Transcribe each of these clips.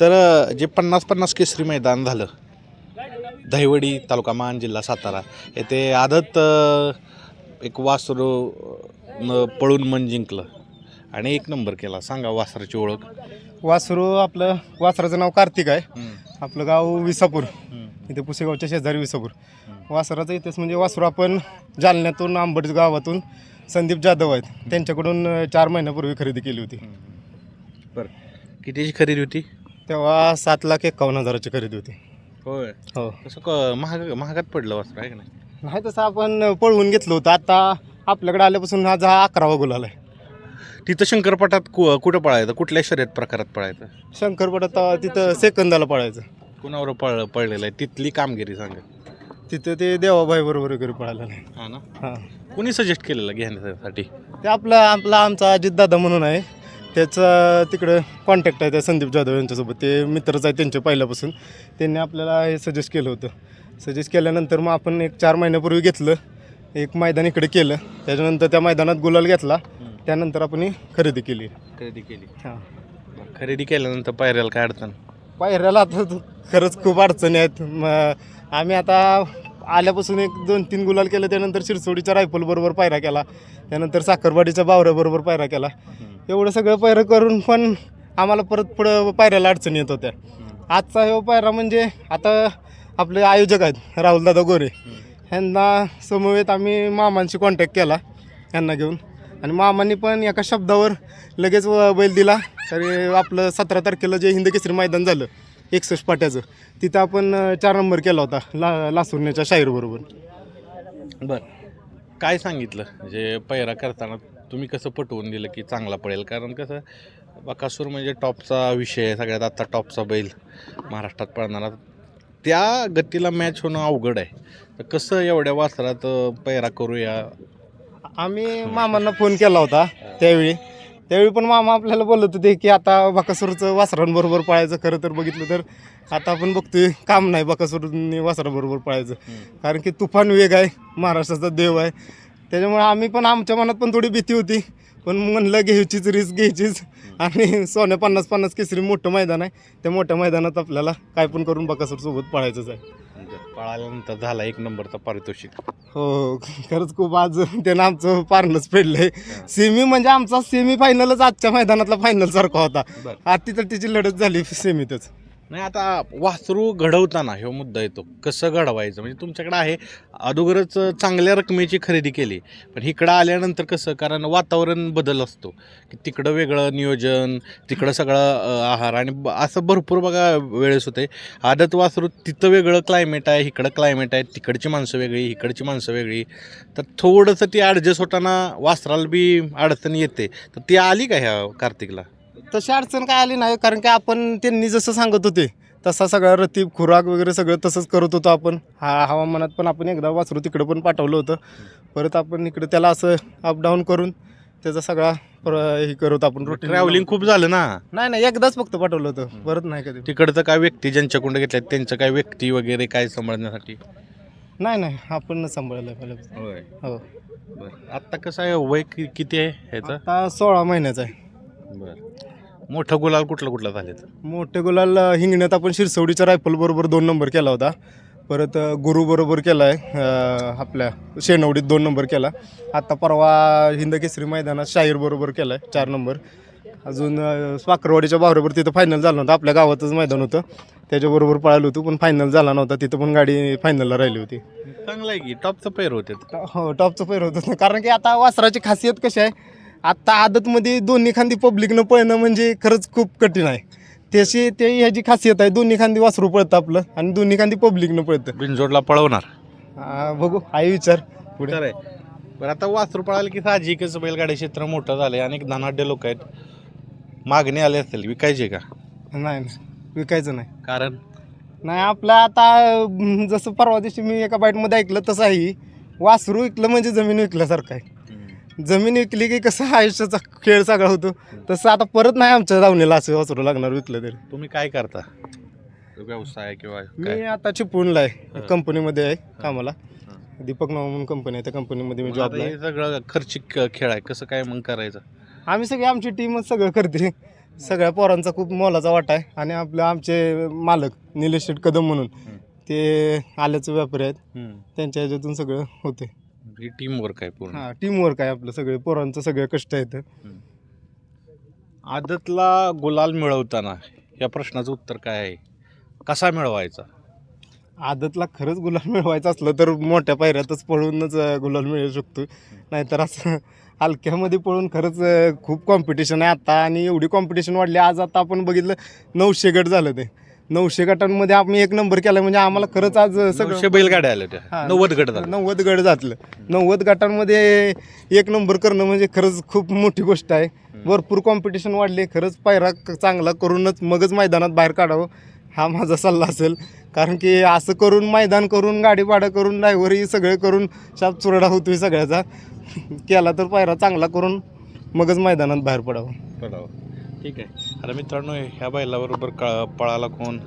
तर जे पन्नास पन्नास केसरी मैदान झालं दहिवडी तालुका मान जिल्हा सातारा येथे आदत एक वासरू न पळून मन जिंकलं. आणि एक नंबर केला. सांगा वासराची ओळख. वासरू आपलं वासराचं नाव कार्तिक आहे. आपलं गाव विसापूर. इथे पुसेगावच्या शेजारी विसापूर. वासराचं इथेच म्हणजे वासरू आपण जालन्यातून आंबट गावातून संदीप जाधव आहेत. त्यांच्याकडून चार महिन्यापूर्वी खरेदी केली होती. बरं. कितीची खरेदी होती? तेव्हा सात लाख एकावन्न हजाराची खरेदी होती. होय. हो. कसं क महाग महागात पडलं वस्त्र आहे का नाही? नाही तसं आपण पळवून घेतलं होतं. आता आपल्याकडे आल्यापासून आज हा अकरावा गुलाल आहे. तिथं शंकरपटात कु कुठं पळायचं? कुठल्या शर्यत प्रकारात पळायचं? शंकरपटात तिथं सेकंदाला पळायचं. कुणावर पळ पळलेलं आहे? तिथली कामगिरी सांगा. तिथं ते देवाबाई बरोबर वगैरे पळायला नाही हा ना? हां. कोणी सजेस्ट केलेलं घेण्यासाठी? ते आपला आपला आमचा अजित दादा म्हणून आहे. त्याचं तिकडं कॉन्टॅक्ट आहे त्या संदीप जाधव यांच्यासोबत. ते मित्रच आहे त्यांच्या पहिल्यापासून. त्यांनी आपल्याला हे सजेस्ट केलं होतं. सजेस्ट केल्यानंतर मग आपण एक चार महिन्यापूर्वी घेतलं. एक मैदान इकडे केलं. त्याच्यानंतर त्या मैदानात गुलाल घेतला. त्यानंतर आपण ही खरेदी केली. खरेदी केली. हां. खरेदी केल्यानंतर पायऱ्याला काय अडचण? पायऱ्याला आता खरंच खूप अडचणी आहेत. मग आम्ही आता आल्यापासून एक दोन तीन गुलाल केलं. त्यानंतर शिरसोडीच्या रायफलबरोबर पायरा केला. त्यानंतर साखरवाडीच्या बावऱ्याबरोबर पायरा केला. एवढं सगळं पायरं करून पण आम्हाला परत पुढं पायऱ्याला अडचणी येत होत्या. आजचा हे पायरा म्हणजे आता आपले आयोजक आहेत राहुलदादा गोरे. ह्यांना समवेत आम्ही मामांशी कॉन्टॅक्ट केला यांना घेऊन. आणि मामांनी पण एका शब्दावर लगेच व- बैल दिला. तरी आपलं सतरा तारखेला जे हिंद केसरी मैदान झालं एकसष्ट पाट्याचं. तिथं आपण चार नंबर केला होता ला लासुरण्याच्या शाहीरबरोबर बरं. काय सांगितलं? म्हणजे पैरा करताना तुम्ही कसं पटवून दिलं की चांगला पडेल? कारण कसं बकासूर म्हणजे टॉपचा विषय आहे सगळ्यात आता टॉपचा बैल महाराष्ट्रात पळणारा. त्या गतीला मॅच होणं अवघड आहे. तर कसं एवढ्या वासरात पैरा करूया? आम्ही मामांना फोन केला होता त्यावेळी. त्यावेळी पण मामा आपल्याला बोलत होते की आता बकासूरचं वासरांबरोबर पळायचं खरं तर बघितलं तर आता आपण बघतोय काम नाही बकासूरनी वासराबरोबर पळायचं. कारण की तुफान वेग आहे महाराष्ट्राचा देव आहे. त्याच्यामुळे आम्ही पण आमच्या मनात पण थोडी भीती होती. पण म्हणलं घ्यायचीच रिस्क घ्यायचीच. आणि सोन्या पन्नास पन्नास केसरी मोठं मैदान आहे. त्या मोठ्या मैदानात आपल्याला काय पण करून बकासूरसोबत पळायचंच आहे. पळाल्यानंतर झाला एक नंबरचा पारितोषिक. हो खरंच खूप आज त्यानं आमचं पारणंच फेडलंय. सेमी म्हणजे आमचा सेमी फायनलच आजच्या मैदानातला फायनल सारखा होता. बरं. तर तिची लढत झाली सेमीतच नाही आता वासरू घडवताना ह्यो मुद्दा येतो. कसं घडवायचं? म्हणजे तुमच्याकडे आहे अगोदरच चांगल्या रकमेची खरेदी केली पण इकडं आल्यानंतर कसं? कारण वातावरण बदल असतो. की तिकडं वेगळं नियोजन तिकडं सगळं आहार आणि ब- असं भरपूर बघा वेळेस होते. आदत वासरू तिथं वेगळं क्लायमेट आहे इकडं क्लायमेट आहे तिकडची माणसं वेगळी इकडची माणसं वेगळी. तर थोडंसं ती ॲडजस्ट होताना वासराला बी अडचण येते. तर ती आली का ह्या कार्तिकला? तशी अडचण काय आली नाही कारण की आपण त्यांनी जसं सांगत होते तसा सगळा रतीब खुराक वगैरे सगळं तसंच करत होतो आपण. हा हवामानात पण आपण एकदा वासरू तिकडं पण पाठवलं होतं. परत आपण इकडं त्याला असं अपडाऊन करून त्याचा सगळा प्र- हे करत आपण रोटी ट्रॅव्हलिंग खूप झालं ना? नाही नाही एकदाच फक्त पाठवलं होतं. परत नाही कधी. तिकडचं काय व्यक्ती ज्यांच्याकडून घेतल्यात त्यांचं काय व्यक्ती वगैरे काय सांभाळण्यासाठी? नाही नाही आपण सांभाळलं पहिल्यापासून. होय. हो. बरं. आत्ता कसं आहे? वय कि- किती आहे ह्याचं? आता सोळा महिन्याचा आहे. बरं. मोठं गुलाल कुठलं कुठलं झालेत मोठे गुलाल अ, हिंगण्यात आपण शिरसवडीच्या रायफल बरोबर दोन नंबर केला होता. परत अ, गुरु बरोबर केला आहे आपल्या शेनवडीत दोन नंबर केला. आता परवा हिंद केसरी मैदानात शाहीर बरोबर केला आहे चार नंबर. अजून अ, स्वाकरवाडीच्या बावऱ्यावर तिथं फायनल झालं नव्हतं आपल्या गावातच मैदान होतं. त्याच्याबरोबर पळालो होतो पण फायनल झाला नव्हता तिथं पण गाडी फायनलला राहिली होती. चांगलं आहे की टॉपचं पैर होते. हो टॉपचं पैर होतं. कारण की आता वासराची खासियत कशी आहे आत्ता आदतमध्ये दोन्ही खांदी पब्लिकनं पळणं म्हणजे खरंच खूप कठीण आहे. त्याची ते ह्याची खासियत आहे दोन्ही खांदी वासरू पळतं आपलं आणि दोन्ही खांदी पब्लिकनं पळतं. बिनजोडला पळवणार. आ, बघू आहे विचार. पुढे. आहे. बरं आता वासरू पळालं की साहजिकच बैलगाडी क्षेत्र मोठं झालंय अनेक धनाढ्य लोक आहेत. मागणी आले असेल विकायचे का? नाही नाही. विकायचं नाही. कारण? नाही आपलं आता अं, जसं परवा दिवशी मी एका बाईटमध्ये ऐकलं तसं आहे. वासरू विकलं म्हणजे जमीन विकल्यासारखं आहे. जमीन विकली की कसं आयुष्याचा खेळ सगळा होतो. तसं आता परत नाही आमच्या दावणीला असं वासरू लागणार विकलं तरी. तुम्ही काय करता? व्यवसाय किंवा मी काय? आता चिपळूणला आहे. हा. कंपनीमध्ये आहे कामाला. दीपक नाव म्हणून कंपनी आहे. त्या कंपनीमध्ये मी मग जॉबला आता आहे हे सगळं खर्चिक खेळ आहे. कसं काय मग करायचं? आम्ही सगळे आमची टीमच सगळं करते. सगळ्या पोरांचा खूप मोलाचा वाटा आहे. आणि आपले आमचे मालक निलेश कदम म्हणून. ते आल्याचे व्यापारी आहेत. हम्म. त्यांच्या ह्याच्यातून सगळं होते. ही टीम वर्क आहे पूर्ण. हां टीमवर्क आहे आपलं सगळे. पोरांचं सगळे कष्ट आहेत. आदतला गुलाल मिळवताना या प्रश्नाचं उत्तर काय आहे? कसा मिळवायचा? आदतला खरंच गुलाल मिळवायचं असलं तर मोठ्या पायऱ्यातच पळूनच अं, गुलाल मिळू शकतो. नाहीतर असं हलक्यामध्ये पळून खरंच अं, खूप कॉम्पिटिशन आहे. आता आणि एवढी कॉम्पिटिशन वाढली आज आता आपण बघितलं नऊशे गट झालं ते. नऊशे गटांमध्ये आम्ही एक नंबर केला म्हणजे आम्हाला खरंच आज नऊशे सगळं बैलगाड्या आल्या होत्या हां. नव्वद गट झाले. नव्वद गट जातलं नव्वद गटांमध्ये एक नंबर करणं म्हणजे खरंच खूप मोठी गोष्ट आहे. भरपूर कॉम्पिटिशन वाढली. खरंच पायरा क- चांगला करूनच मगच मैदानात बाहेर काढावं हा माझा सल्ला असेल. कारण की असं करून मैदान करून गाडी भाडं करून ड्रायव्हरही सगळं करून शाप चुरडा होतोय सगळ्याचा. केला तर पायरा चांगला करून मगच मैदानात बाहेर पडावं. बरोबर ठीक आहे. आता मित्रांनो ह्या बैलाबरोबर क पळाला कोण?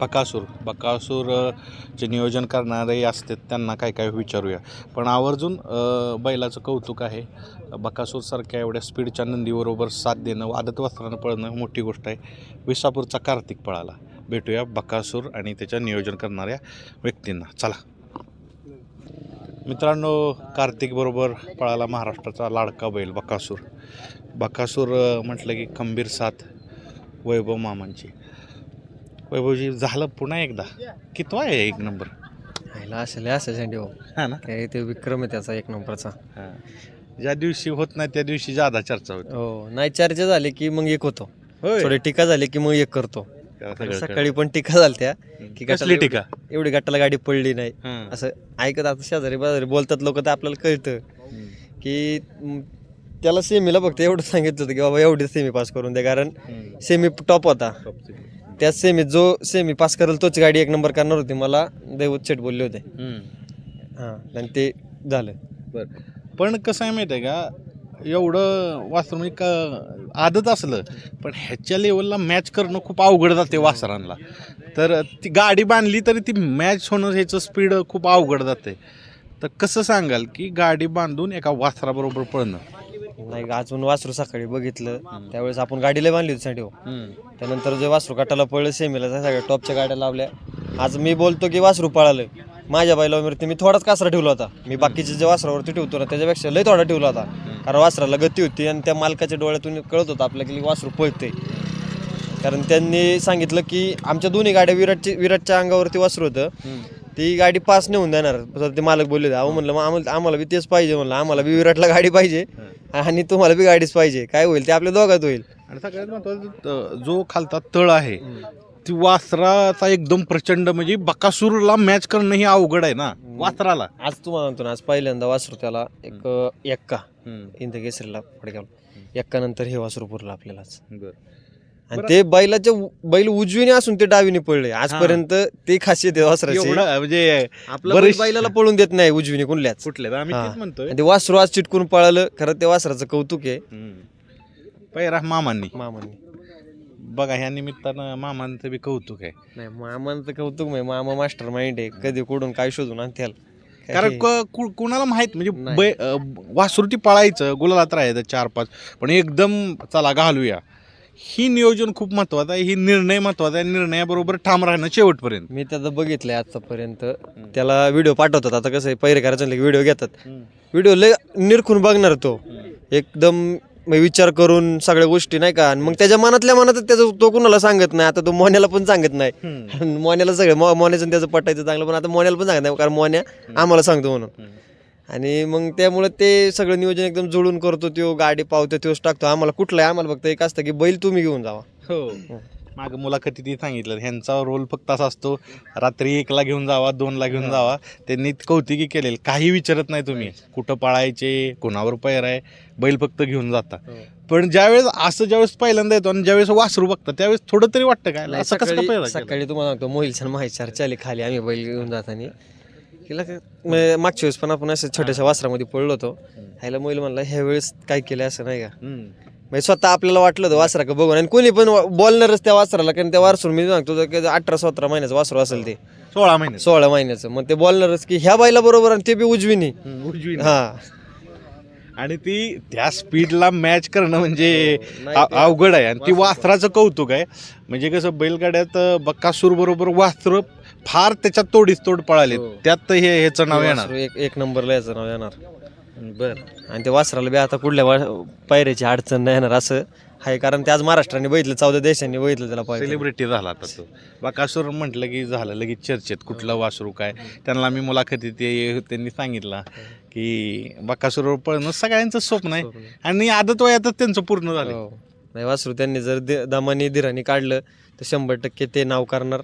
बकासूर. बकासूर नियोजन करणारे असतात त्यांना काय काय विचारूया. पण आवर्जून बैलाचं कौतुक आहे. बकासूरसारख्या एवढ्या स्पीडच्या नंदीबरोबर साथ देणं आदत वस्त्रानं पळणं मोठी गोष्ट आहे. विसापूरचा कार्तिक पळाला. भेटूया बकासूर आणि त्याच्या नियोजन करणाऱ्या व्यक्तींना. चला. मित्रांनो कार्तिकबरोबर पळाला महाराष्ट्राचा लाडका बैल बकासूर. बकासूर म्हटलं की खंबीर साथ वैभव मामांची. वैभवजी झालं पुन्हा एकदा? कितवा आहे एक नंबर? ह्याला असेल असेल हो हा ना? काय ते विक्रम आहे त्याचा एक नंबरचा. हा. ज्या दिवशी होत नाही त्या दिवशी जादा चर्चा होती. हो नाही चर्चा झाली की मग एक होतो. थोडी टीका झाली की मग एक करतो. त्याला सगळं सकाळी पण टीका झाली त्या कळलं. की कसली गटाला टीका? एवढी- एवढी गटाला गाडी पडली नाही. हा. असं ऐकत आता शेजारी बाजारी बोलतात लोक तर आपल्याला कळतं. हम्म. की म, त्याला सेमीला फक्त एवढं सांगितलं होतं की बाबा एवढी सेमी पास करून दे कारण. सेमी टॉप होता. त्याच सेमीत जो सेमी पास करेल तोच गाडी एक नंबर करणार होती मला दैवत शेट बोलले होते. हां आणि ते झालं. बरं. पण कसं आहे माहिती आहे का एवढं वासर म्हणजे का आदत असलं पण ह्याच्या लेवलला मॅच करणं खूप अवघड जाते वासरांना. तर ती गाडी बांधली तरी ती मॅच होणं ह्याचं स्पीड खूप अवघड जाते. तर कसं सांगाल की गाडी बांधून एका वासराबरोबर पळणं? नाही अजून वासरू सकाळी बघितलं. त्यावेळेस आपण गाडीला बांधली होती साठी त्यानंतर जे वासरू काटाला पळलं सेमीला त्या सगळ्या टॉपच्या गाड्या लावल्या. आज मी बोलतो की वासरू पळालं माझ्या बैलावरती मी थोडाच कासरा ठेवला होता. मी बाकीचे जे वासरावरती ठेवतो ना त्याच्यापेक्षा लय थोडा ठेवला होता. कारण वासराला गती होती आणि त्या मालकाच्या डोळ्यातून कळत होतं आपल्या की वासरू पळते कारण त्यांनी सांगितलं की आमच्या दोन्ही गाड्या विराटची विराटच्या अंगावरती वासरू होतं. ती गाडी पास नेऊन देणार तर ते मालक बोलले अहो म्हणलं मग आम्हाला आम्हाला बी तेच पाहिजे म्हणलं आम्हाला बी विराटला गाडी पाहिजे आणि तुम्हाला बी गाडीच पाहिजे. काय होईल ते आपल्या दोघात होईल. आणि सगळ्यात महत्वाचं जो खालता तळ आहे ती वासराचा एकदम प्रचंड म्हणजे बकासूरला मॅच करणं ही अवघड आहे ना वासराला. आज तुम्हाला म्हणतो ना आज पहिल्यांदा वासरू त्याला एक एक्का इंद केसरीला पडगाव एक्का नंतर हे वासरू पुरलं आपल्यालाच. आणि ते बैलाच्या बैल उजवीने असून ते डावीने पडले आजपर्यंत ते खासियत आहे वासराची. एवढं म्हणजे आपलं बैल बरेच- बैलाला पळून देत नाही उजवीने कुठल्याच. कुठले आम्ही. तेच म्हणतोय. आणि ते वासरू आज चिटकून पळालं. खरं ते वासराचं कौतुक आहे. पैरा मामांनी. मामांनी. बघा ह्या निमित्तानं मामांचं बी कौतुक आहे. नाही मामांचं कौतुक नाही. मामा मास्टर माइंड आहे. कधी कुठून काय शोधून आणत्याल कारण हे- क- कु- कुणाला माहीत? म्हणजे नाही. बै अ, वासुरती पळायचं गुलालात राहायचं चार पाच पण एकदम चला घालूया. ही नियोजन खूप महत्वाचं आहे ही निर्णय महत्त्वाचा आहे निर्णयाबरोबर ठाम राहणं शेवटपर्यंत. मी त्याचं बघितलंय आतापर्यंत त्याला व्हिडिओ पाठवतात. आता कसं आहे पहिरे करायचं व्हिडिओ घेतात. व्हिडिओ लय निरखून बघणार तो. एकदम मग विचार करून सगळ्या गोष्टी नाही का? आणि मग त्याच्या मनातल्या मनात त्याचं तो कुणाला सांगत नाही आता तो मोन्याला पण सांगत नाही. मोन्याला सगळं मोन्याचं त्याचं पटायचं चांगलं पण आता मोन्याला पण सांगत नाही कारण मोन्या आम्हाला सांगतो म्हणून. आणि मग त्यामुळे ते सगळं नियोजन एकदम जुळून करतो तो गाडी पावतो तोच टाकतो. आम्हाला कुठलं आहे आम्हाला फक्त एक असतं की बैल तुम्ही घेऊन जावा. हो. माग मुलाखतीत सांगितलं. ह्यांचा रोल फक्त असा असतो रात्री एकला घेऊन जावा दोनला घेऊन जावा. त्यांनी कौतिकी केलेलं. काही विचारत नाही तुम्ही. कुठं पळायचे कोणावर पैर आहे बैल फक्त घेऊन जाता. पण ज्यावेळेस असं ज्यावेळेस पहिल्यांदा येतो आणि ज्यावेळेस वासरू बघता त्यावेळेस थोडं तरी वाटतं काय? असं कसं काय सकाळी तुम्हाला सांगतो मोहिलच्या माहिती चाली खाली आम्ही बैल घेऊन जाताना. काय- म- मागच्या वेळेस पण आपण असं छोट्याशा वासरामध्ये पडलो होतो. ह्याला मोहिल म्हणला ह्या वेळेस काय केलं असं नाही का. म्हणजे स्वतः आपल्याला वाटलं होतं वासरा का बघून. आणि कोणी पण बोलणारच त्या वासराला कारण त्या वासरून मी सांगतो की अठरा सतरा महिन्याचं वासरू असेल ते. सोळा महिने सोळा महिन्याचं. मग ते बोलणारच की ह्या बाईला बरोबर आणि ते बी उजवीनी. उजवी हा. आणि ती त्या स्पीडला मॅच करणं म्हणजे अ- अवघड आहे. आणि ती वासरा- वास्त्राचं कौतुक आहे. म्हणजे कसं बैलगाड्यात बक्कासूर बरोबर वास्त्र फार त्याच्यात तोडीस तोड पळाले. हो. त्यात हे ह्याचं नाव येणार. वासरू एक एक नंबरला याचं नाव येणार. बर. आणि ते वासराला बी आता कुठल्या वा- पायऱ्याची अडचण नाही येणार असं आहे कारण ते आज महाराष्ट्राने बघितलं चौदा देशांनी बघितलं त्याला पाहिजे सेलिब्रिटी झाला आता तो. बकासूर म्हटलं की झालं लगेच चर्चेत कुठलं वासरू काय. त्यांना मी मुलाखतीत ते- त्यांनी सांगितलं की बकासूर पळणं सगळ्यांचं स्वप्न आहे. आणि आदत वयातच त्यांचं पूर्ण झालं. हो. नाही वासरू त्यांनी जर दि- दमानी धीराने काढलं तर शंभर टक्के ते नाव करणार.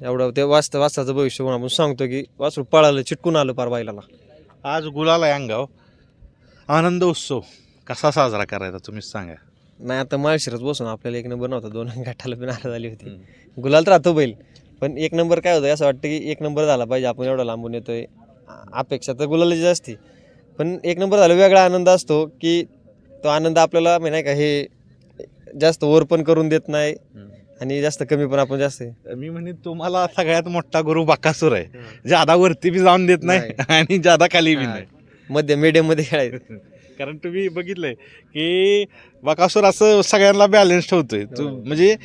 एवढं ते वाचतं वाचताचं भविष्य म्हणून आपण सांगतो की वासरू पळालं चिटकून आलं पार बैलाला. आज गुलाल आहे अंगाव आनंद उत्सव कसा साजरा करायचा तुम्हीच सांगा. नाही आता माळशिरच बसून आपल्याला एक नंबर नव्हता दोन गटाला पण नाराज झाली होती. गुलाल तर राहतो बैल पण एक नंबर काय होतं असं वाटतं की एक नंबर झाला पाहिजे आपण एवढा लांबून येतोय. अपेक्षा तर गुलालाची असते पण एक नंबर झाला वेगळा आनंद असतो की तो आनंद आपल्याला म्हणजे नाही का हे जास्त वर पण करून देत नाही. आणि जास्त कमी पण आपण जास्त. मी म्हणे तुम्हाला सगळ्यात मोठा गुरु बकासूर आहे. जादा वरती बी जाऊन देत नाही आणि जादा खाली बी हा. नाही. मध्य मीडियममध्ये खेळायचं. कारण तुम्ही बघितलंय की बकासूर असं सगळ्यांना बॅलन्स ठेवतोय. तू म्हणजे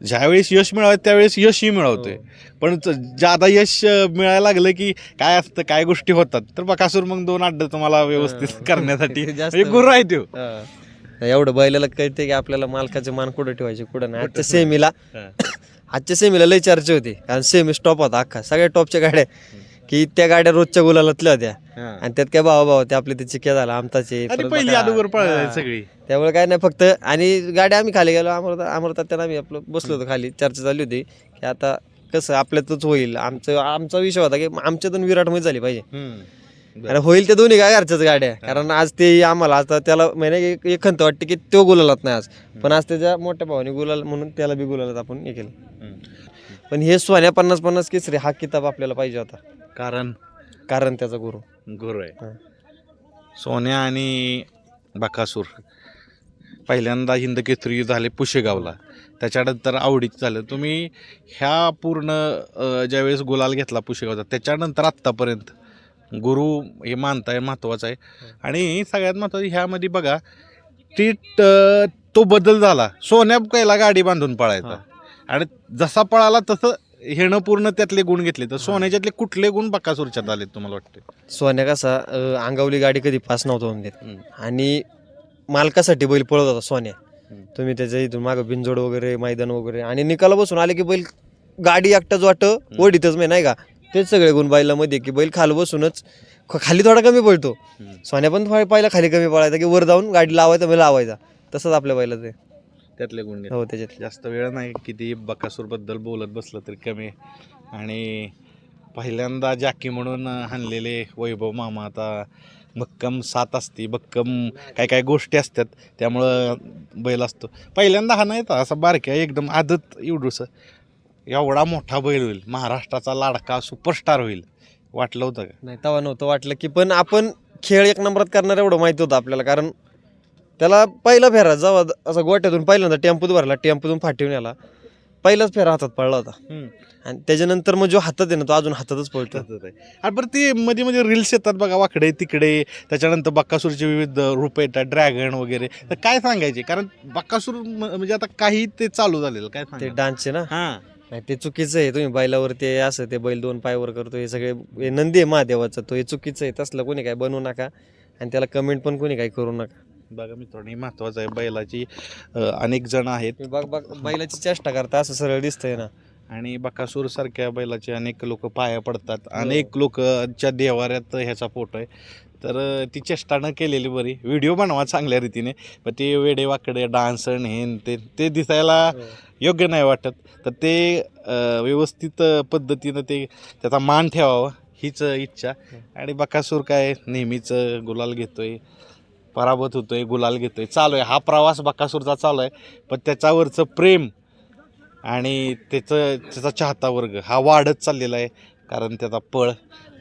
ज्यावेळेस यश मिळावं त्यावेळेस यशही मिळवतोय. पण त- जादा यश अं, मिळायला लागलं की काय असतं काय गोष्टी होतात तर बकासूर मग दोन अड्ड तुम्हाला व्यवस्थित हा. करण्यासाठी. जास्त- म्हणजे गुरु आहे तो. हा. एवढं बैलाला कळते की आपल्याला मालकाचे मान कुठं ठेवायचे कुठं नाही. आजच्या सेमीला आजच्या सेमीला लय चर्चा होती कारण सेमी स्टॉप होता अख्खा. सगळ्या टॉपच्या गाड्या की त्या गाड्या रोजच्या गुलालातल्या होत्या. आणि त्यात काय भावा भावा ते आपले ते चिक्या झाला आमताचे पहिली पळाली हा. सगळी. त्यामुळे काय नाही फक्त आणि गाडी आम्ही खाली गेलो अमृता अमृता त्यांना आम्ही आपलं बसलो होतो खाली चर्चा झाली होती की आता कसं आपल्यातच होईल. आमचं आमचा विषय होता की आमच्यातून विराटमध्ये झाली पाहिजे. अरे होईल ते दोन्ही काय घरच्याच गाड्या? कारण आज ते आम्हाला आता त्याला महिने एक एक खंत वाटते की तो गुलालात नाही आज. पण आज त्याच्या मोठ्या भावाने गुलाल म्हणून त्याला बी गुलालात आपण हे केलं. पण हे सोन्या पन्नास पन्नास केसरी हा किताब आपल्याला पाहिजे होता. कारण? कारण त्याचा गुरु. गुरु आहे. सोन्या आणि बकासूर. पहिल्यांदा हिंद केसरी झाले पुशेगावला. त्याच्यानंतर आवडीचं झालं. तुम्ही ह्या पूर्ण ज्यावेळेस गुलाल घेतला पुशेगावचा त्याच्यानंतर आत्तापर्यंत? गुरु हे मानताय महत्त्वाचं आहे. आणि सगळ्यात महत्त्वाचं ह्यामध्ये बघा ती तो बदल झाला. सोन्या पहिला गाडी बांधून पळायचा. आणि जसा पळाला तसं हेनं पूर्ण त्यातले गुण घेतले. तर सोन्याच्यातले कुठले गुण बकासूरच्यात आले तुम्हाला वाटते सोन्या कसा अंगावली गाडी कधी पास नव्हतं हम्म. आणि मालकासाठी बैल पळत होता सोन्या. तुम्ही त्याच्या इथून मागं बिनजोड वगैरे मैदान वगैरे. आणि निकाला बसून आले की बैल गाडी एकटाच वाट ओढीतच मी नाही का? तेच सगळे गुण बैलामध्ये की बैल खाली बसूनच ख- खाली थोडा कमी पळतो. सोन्या पण थोडा पहिला खाली कमी पळायचा की वर जाऊन गाडी लावायचा मी लावायचा तसंच आपल्या बैलाचं आहे. त्यातले गुण घेतले. हो त्याच्यात जास्त वेळ नाही किती बकासूरबद्दल बोलत बसलं तरी कमी. आणि पहिल्यांदा जाकी म्हणून हाणलेले वैभव मामा आता भक्कम साथ असते भक्कम काय काय गोष्टी असतात त्यामुळं बैल असतो पहिल्यांदा हा नाही असा बारक्या एकदम आदत एवढूस एवढा मोठा बैल होईल महाराष्ट्राचा लाडका सुपरस्टार होईल वाटलं होतं का? नाही तेव्हा नव्हतं वाटलं की पण आपण खेळ एक नंबरात करणार एवढं माहिती होतं आपल्याला कारण त्याला पहिला फेरा जेव्हा असं गोट्यातून पहिल्यांदा टेम्पोत भरला टेम्पोतून फाटीवर आला पहिलाच फेरा हातात पडला होता. आणि त्याच्यानंतर मग जो हातात आहे ना तो अजून हातातच पळतो. आणि बरं ते मध्ये मध्ये रील्स येतात बघा वाकडे तिकडे त्याच्यानंतर बक्कासूरचे विविध रूप येतात ड्रॅगन वगैरे. तर काय सांगायचे? कारण बक्कासूर म्हणजे आता काही ते चालू झालेलं काय ते डान्सचे ना? हा. नाही ते चुकीचं आहे. तुम्ही बैलावर ते असं ते बैल दोन पायावर करतो हे सगळे हे नंदी आहे महादेवाचं तो हे चुकीचं आहे. तसलं कोणी काय बनवू नका आणि त्याला कमेंट पण कोणी काही करू नका. बघा मित्रांनो हे महत्वाचं आहे. बैलाची अं, अनेक जण आहेत. तुम्ही बघ बघ बैलाची चेष्टा करता असं सरळ दिसतंय ना. आणि बकासूर सारख्या बैलाचे अनेक लोक पाया पडतात. अनेक लोकच्या देवाऱ्यात ह्याचा फोटो आहे. तर ती चेष्टा न केलेली बरी. व्हिडिओ बनवा चांगल्या रीतीने. पण ते वेडे वाकडे डान्स हे ते ते दिसायला योग्य नाही वाटत. तर ते व्यवस्थित पद्धतीनं ते त्याचा मान ठेवावा हीच इच्छा. आणि बकासूर काय नेहमीच गुलाल घेतोय पराभूत होतोय गुलाल घेतोय. चालू आहे. हा प्रवास बकासूरचा चालू आहे. पण त्याच्यावरचं प्रेम आणि त्याचं त्याचा चाहता वर्ग हा वाढत चाललेला आहे कारण त्याचा पळ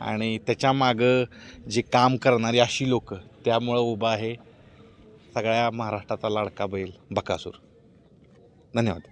आणि त्याच्या मागं जे काम करणारी अशी लोक त्यामुळं उभा आहे सगळ्या महाराष्ट्राचा लाडका बैल बकासूर. धन्यवाद.